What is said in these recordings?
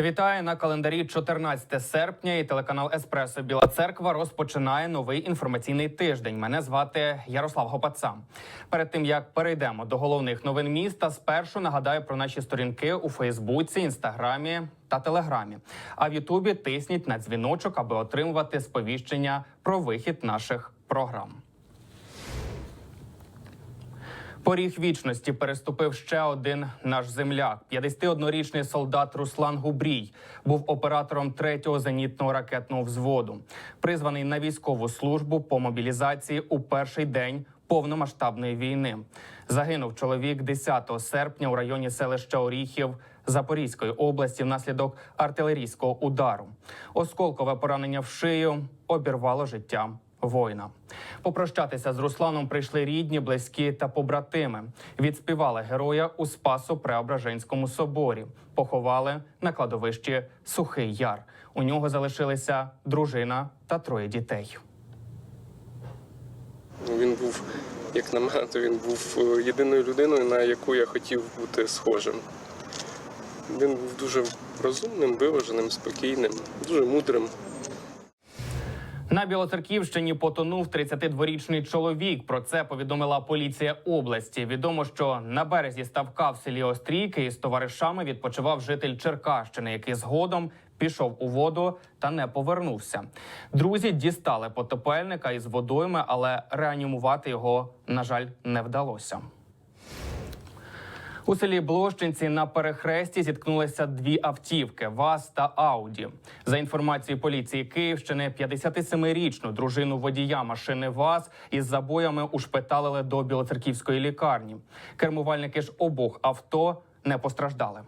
Вітаю на календарі 14 серпня. І телеканал Еспресо Біла Церква розпочинає новий інформаційний тиждень. Мене звати Ярослав Гопаца. Перед тим як перейдемо до головних новин міста, спершу нагадаю про наші сторінки у Фейсбуці, Інстаграмі та Телеграмі. А в Ютубі тисніть на дзвіночок, аби отримувати сповіщення про вихід наших програм. Поріг вічності переступив ще один наш земляк. 51-річний солдат Руслан Губрій був оператором 3-го зенітного ракетного взводу, призваний на військову службу по мобілізації у перший день повномасштабної війни. Загинув чоловік 10 серпня у районі селища Оріхів Запорізької області внаслідок артилерійського удару. Осколкове поранення в шию обірвало життя воїна. Попрощатися з Русланом прийшли рідні, близькі та побратими. Відспівали героя у Спасо Преображенському соборі. Поховали на кладовищі Сухий Яр. У нього залишилися дружина та троє дітей. Він був, як на мене, то він був е, єдиною людиною, на яку я хотів бути схожим. Він був дуже розумним, виваженим, спокійним, дуже мудрим. На Білоцерківщині потонув 32-річний чоловік. Про це повідомила поліція області. Відомо, що на березі ставка в селі Острійки із товаришами відпочивав житель Черкащини, який згодом пішов у воду та не повернувся. Друзі дістали потопельника із водойми, але реанімувати його, на жаль, не вдалося. У селі Блощинці на перехресті зіткнулися дві автівки ВАЗ та Ауді. За інформацією поліції Київщини, 57-річну дружину водія машини ВАЗ із забоями ушпиталили до Білоцерківської лікарні. Кермувальники ж обох авто не постраждали.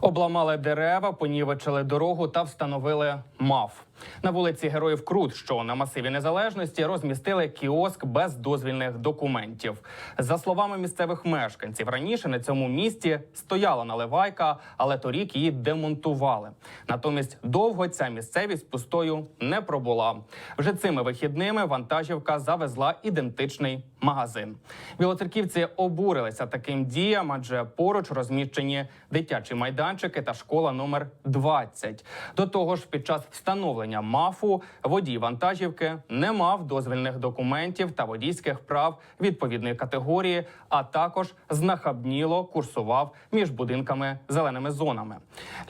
Обламали дерева, понівечили дорогу та встановили МАФ. На вулиці Героїв Крут, що на масиві незалежності, розмістили кіоск без дозвільних документів. За словами місцевих мешканців, раніше на цьому місці стояла наливайка, але торік її демонтували. Натомість довго ця місцевість пустою не пробула. Вже цими вихідними вантажівка завезла ідентичний магазин. Білоцерківці обурилися таким діям, адже поруч розміщені дитячі майданчики та школа номер 20. До того ж, під час встановлення мафу водій вантажівки не мав дозвільних документів та водійських прав відповідної категорії, а також знахабніло курсував між будинками зеленими зонами.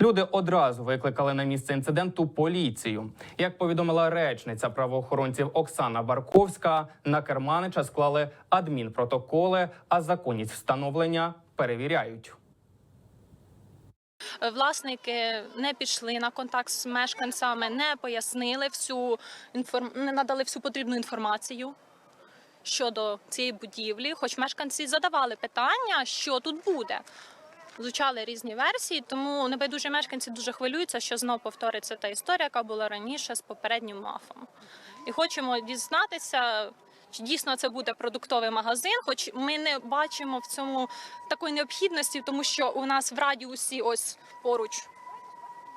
Люди одразу викликали на місце інциденту поліцію. Як повідомила речниця правоохоронців Оксана Барковська, на керманича склали адмінпротоколи, а законність встановлення перевіряють. Власники не пішли на контакт з мешканцями, не пояснили всю інформ... не надали всю потрібну інформацію щодо цієї будівлі. Хоч мешканці задавали питання, що тут буде. Звучали різні версії, тому небайдужі мешканці дуже хвилюються, що знов повториться та історія, яка була раніше з попереднім мафом. І хочемо дізнатися, чи дійсно це буде продуктовий магазин, хоч ми не бачимо в цьому такої необхідності, тому що у нас в радіусі ось поруч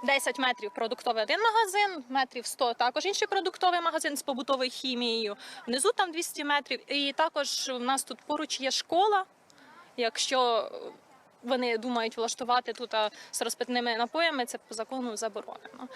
10 метрів продуктовий один магазин, метрів 100 також інший продуктовий магазин з побутовою хімією. Внизу там 200 метрів. І також у нас тут поруч є школа. Якщо вони думають влаштувати тут з розпитними напоями, це по закону заборонено.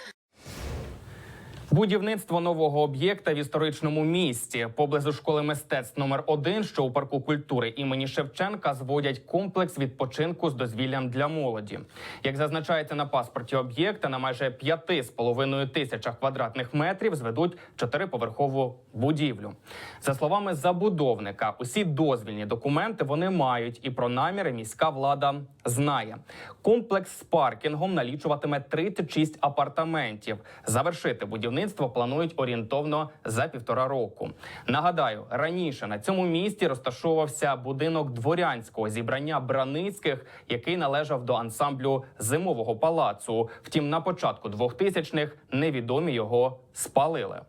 Будівництво нового об'єкта в історичному місті поблизу школи мистецтв номер 1 що у парку культури імені Шевченка, зводять комплекс відпочинку з дозвіллям для молоді. Як зазначається на паспорті об'єкта, на майже 5,5 тисячах квадратних метрів зведуть чотириповерхову будівлю. За словами забудовника, усі дозвільні документи вони мають, і про наміри міська влада знає. Комплекс з паркінгом налічуватиме 36 апартаментів. Завершити будівництво планують орієнтовно за півтора року. Нагадаю, раніше на цьому місці розташовувався будинок дворянського зібрання Браницьких, який належав до ансамблю зимового палацу. Втім, на початку 2000-х невідомі його спалили.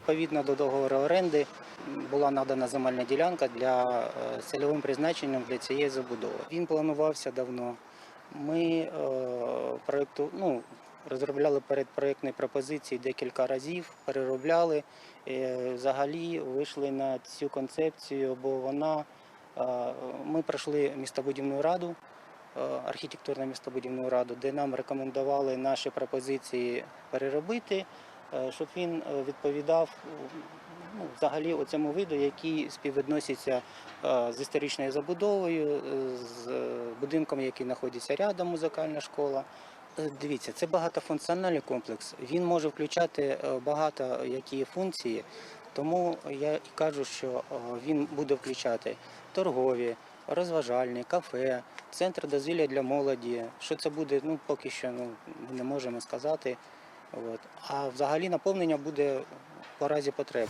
Відповідно до договору оренди була надана земельна ділянка для е, цільовим призначенням для цієї забудови. Він планувався давно. Ми е, проекту, ну, розробляли передпроектні пропозиції декілька разів, переробляли. Е, взагалі вийшли на цю концепцію, бо вона Е, Ми пройшли містобудівну раду, е, архітектурну містобудівну раду, де нам рекомендували наші пропозиції переробити, е, щоб він відповідав ну, взагалі цьому виду, який співвідноситься з історичною забудовою, з будинком, який знаходиться рядом, музикальна школа. Е, Дивіться, це багатофункціональний комплекс. Він може включати е, багато які функції, тому я і кажу, що е, він буде включати торгові, розважальні, кафе, центр дозвілля для молоді. Що це буде, ну поки що ну, не можемо сказати. От. А взагалі наповнення буде по разі потреб.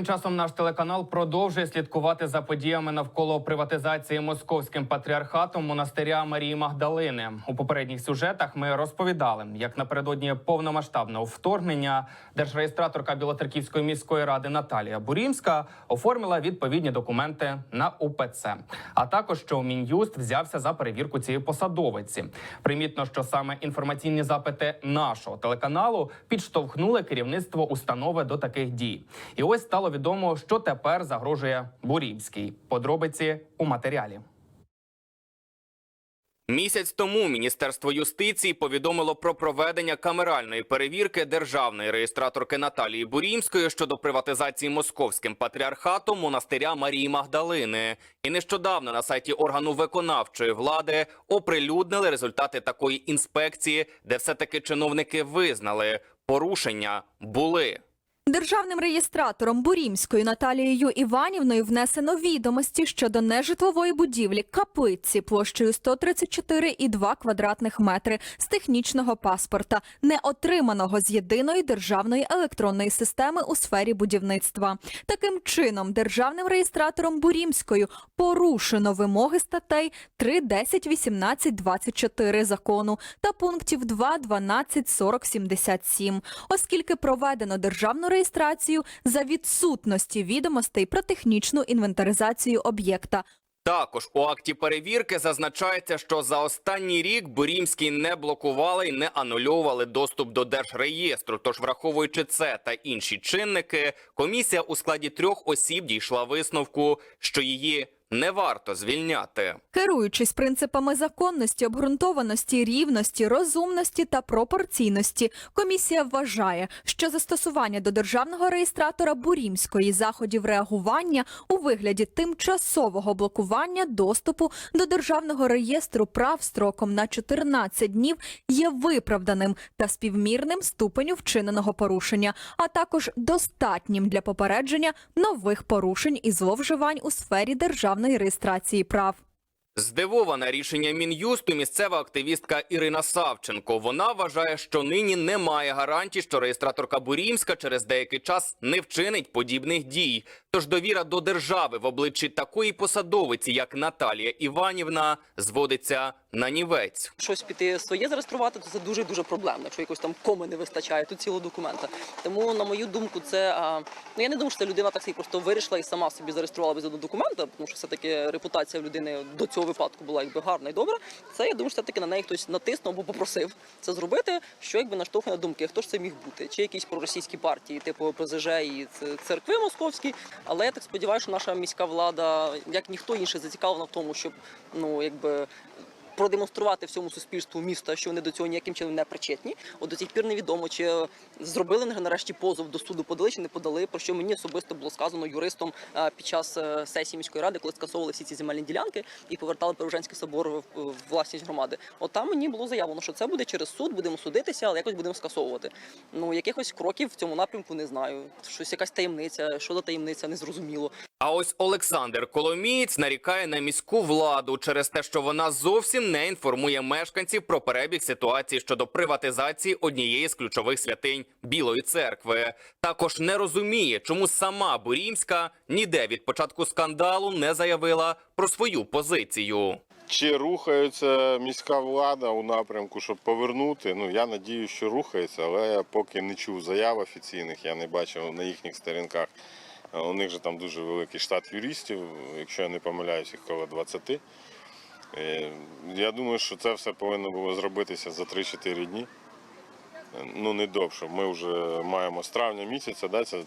Тим часом наш телеканал продовжує слідкувати за подіями навколо приватизації московським патріархатом монастиря Марії Магдалини. У попередніх сюжетах ми розповідали, як напередодні повномасштабного вторгнення держреєстраторка Білоцерківської міської ради Наталія Бурімська оформила відповідні документи на УПЦ. А також що мін'юст взявся за перевірку цієї посадовиці. Примітно, що саме інформаційні запити нашого телеканалу підштовхнули керівництво установи до таких дій. І ось стало відомо, що тепер загрожує Бурімській. Подробиці у матеріалі. Місяць тому Міністерство юстиції повідомило про проведення камеральної перевірки державної реєстраторки Наталії Бурімської щодо приватизації московським патріархатом монастиря Марії Магдалини. І нещодавно на сайті органу виконавчої влади оприлюднили результати такої інспекції, де все-таки чиновники визнали порушення були. Державним реєстратором Бурімською Наталією Іванівною внесено відомості щодо нежитлової будівлі капиці площею 134,2 квадратних метри з технічного паспорта, не отриманого з єдиної державної електронної системи у сфері будівництва. Таким чином, державним реєстратором Бурімською порушено вимоги статей 3, 10, 18, 24 закону та пунктів 2, 12, 40, 77, оскільки проведено державну реєстрацію за відсутності відомостей про технічну інвентаризацію об'єкта. Також у акті перевірки зазначається, що за останній рік Бурімський не блокували і не анульовували доступ до держреєстру. Тож, враховуючи це та інші чинники, комісія у складі трьох осіб дійшла висновку, що її не варто звільняти. Керуючись принципами законності, обґрунтованості, рівності, розумності та пропорційності, комісія вважає, що застосування до державного реєстратора Бурімської заходів реагування у вигляді тимчасового блокування доступу до державного реєстру прав строком на 14 днів є виправданим та співмірним ступеню вчиненого порушення, а також достатнім для попередження нових порушень і зловживань у сфері державної реєстрації прав. Здивована рішення мін'юсту місцева активістка Ірина Савченко. Вона вважає, що нині немає гарантій, що реєстраторка Бурімська через деякий час не вчинить подібних дій. Тож довіра до держави в обличчі такої посадовиці, як Наталія Іванівна, зводиться на нівець. щось піти своє зареєструвати, то це дуже дуже проблемно. Якщо якось там коми не вистачає, тут цілого документа. Тому, на мою думку, це а, ну я не думаю, що ця людина так собі просто вирішила і сама собі зареєструвала без одного документа, тому що все таки репутація людини до цього випадку була якби гарна і добра. Це я думаю, що все таки на неї хтось натиснув або попросив це зробити, що якби наштовхує на думки, хто ж це міг бути, чи якісь проросійські партії, типу ПЗЖ і церкви московські. Але я так сподіваюся, що наша міська влада, як ніхто інший, зацікавлена в тому, щоб ну якби продемонструвати всьому суспільству міста, що вони до цього ніяким чином не причетні. От до цих пір невідомо, чи зробили нарешті позов до суду, подали чи не подали. Про що мені особисто було сказано юристом е, під час е, сесії міської ради, коли скасовували всі ці земельні ділянки і повертали Перужанський собор в власність громади. От там мені було заявлено, що це буде через суд, будемо судитися, але якось будемо скасовувати. Ну якихось кроків в цьому напрямку не знаю. Щось якась таємниця, що за таємниця, не зрозуміло. А ось Олександр Коломієць нарікає на міську владу через те, що вона зовсім не інформує мешканців про перебіг ситуації щодо приватизації однієї з ключових святинь Білої церкви. Також не розуміє, чому сама Бурімська ніде від початку скандалу не заявила про свою позицію. Чи рухається міська влада у напрямку, щоб повернути? Ну я надію, що рухається, але я поки не чув заяв офіційних, я не бачив на їхніх сторінках. У них же там дуже великий штат юристів, якщо я не помиляюсь, їх коло 20. Е, Я думаю, що це все повинно було зробитися за 3-4 дні. Ну, не довше. Ми вже маємо з травня місяця, да, це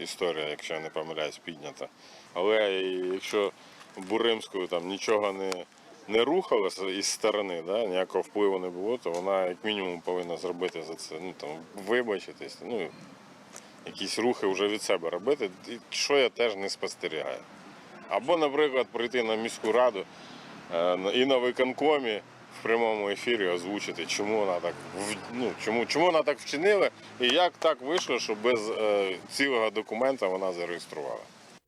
історія, якщо я не помиляюсь, піднята. Але якщо в Буримську там нічого не, не рухалося із сторони, да, ніякого впливу не було, то вона як мінімум повинна зробити за це, ну там вибачитись, ну якісь рухи вже від себе робити, що я теж не спостерігаю. Або, наприклад, прийти на міську раду е, і на виконкомі в прямому ефірі озвучити, чому вона так ну, чому, чому вона так вчинила і як так вийшло, що без е, цілого документа вона зареєструвала.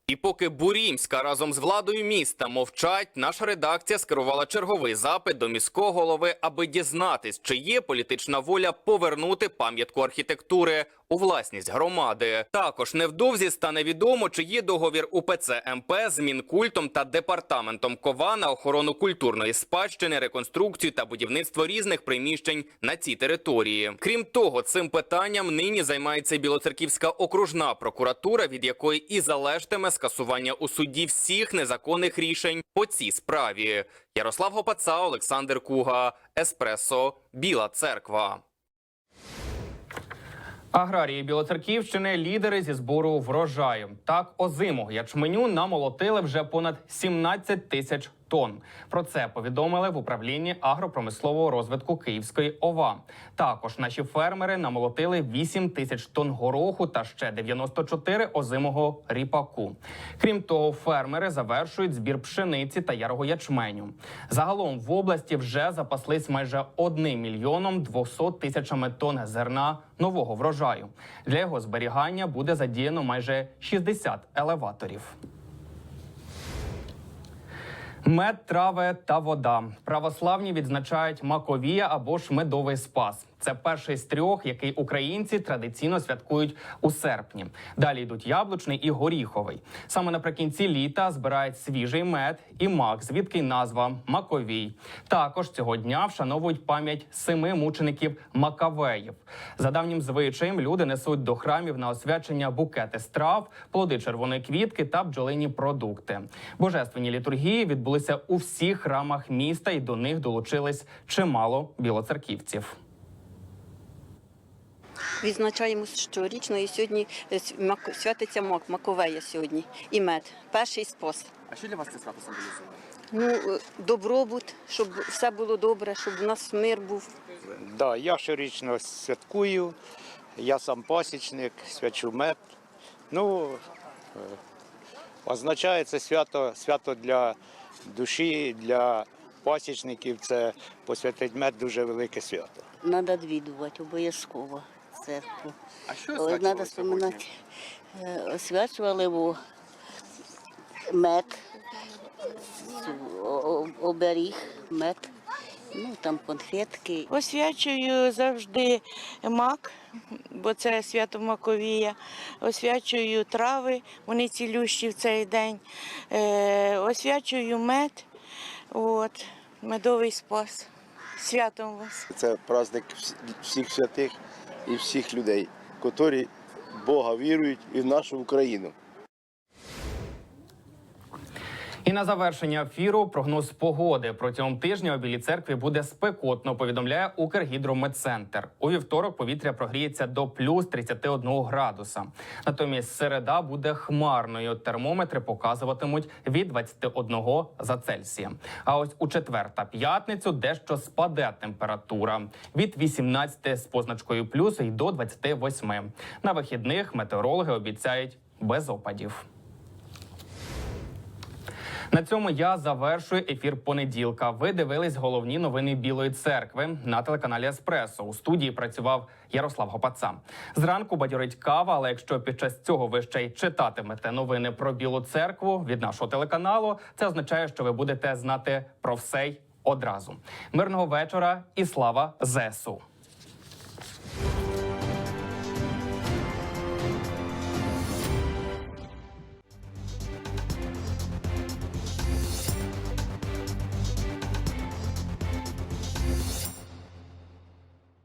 І поки Бурімська разом з владою міста мовчать, наша редакція скерувала черговий запит до міського голови, аби дізнатись, чи є політична воля повернути пам'ятку архітектури у власність громади. Також невдовзі стане відомо, чи є договір УПЦ МП з Мінкультом та департаментом КОВА на охорону культурної спадщини, реконструкцію та будівництво різних приміщень на цій території. Крім того, цим питанням нині займається Білоцерківська окружна прокуратура, від якої і залежатиме скасування у суді всіх незаконних рішень по цій справі. Ярослав Гопаца, Олександр Куга, Еспресо, Біла Церква. Аграрії Білоцерківщини лідери зі збору врожаю. Так, озиму ячменю намолотили вже понад 17 тисяч тонн. Про це повідомили в управлінні агропромислового розвитку Київської ОВА. Також наші фермери намолотили 8 тисяч тонн гороху та ще 94 озимого ріпаку. Крім того, фермери завершують збір пшениці та ярого ячменю. Загалом в області вже запаслись майже 1 мільйоном 200 тисячами тонн зерна нового врожаю. Для його зберігання буде задіяно майже 60 елеваторів. Мед, трави та вода. Православні відзначають маковія або ж медовий спас. Це перший з трьох, який українці традиційно святкують у серпні. Далі йдуть яблучний і горіховий. Саме наприкінці літа збирають свіжий мед і мак, звідки назва Маковій. Також цього дня вшановують пам'ять семи мучеників Макавеїв. За давнім звичаєм люди несуть до храмів на освячення букети страв, плоди червоної квітки та бджолині продукти. Божественні літургії відбулися у всіх храмах міста, і до них долучились чимало білоцерківців. Відзначаємо щорічно і сьогодні е, мак- святиться мак, маковея сьогодні і мед. Перший спос. А що для вас це свято символізує? Ну, е, добробут, щоб все було добре, щоб у нас мир був. Да, я щорічно святкую, я сам пасічник, свячу мед. Ну, е, означає це свято, свято для душі, для пасічників. Це посвятить мед дуже велике свято. Треба відвідувати обов'язково церкву. А що Але освячували треба споминати. Е, Освячували во мед, цю, о- о- оберіг, мед, ну там конфетки. Освячую завжди мак, бо це свято Маковія. Освячую трави, вони цілющі в цей день. Е, освячую мед, от, медовий спас. Святом вас. Це праздник всіх святих і всіх людей, котрі Бога вірують і в нашу Україну. І на завершення ефіру прогноз погоди протягом тижня у Білій церкві буде спекотно. Повідомляє Укргідрометцентр. У вівторок повітря прогріється до плюс 31 градуса. Натомість середа буде хмарною. Термометри показуватимуть від 21 за Цельсієм. А ось у четвер та п'ятницю дещо спаде температура від 18 з позначкою плюс і до 28. На вихідних метеорологи обіцяють без опадів. На цьому я завершую ефір понеділка. Ви дивились головні новини Білої церкви на телеканалі Еспресо. У студії працював Ярослав Гопаца. Зранку бадьорить кава, але якщо під час цього ви ще й читатимете новини про Білу церкву від нашого телеканалу, це означає, що ви будете знати про все й одразу. Мирного вечора і слава ЗСУ!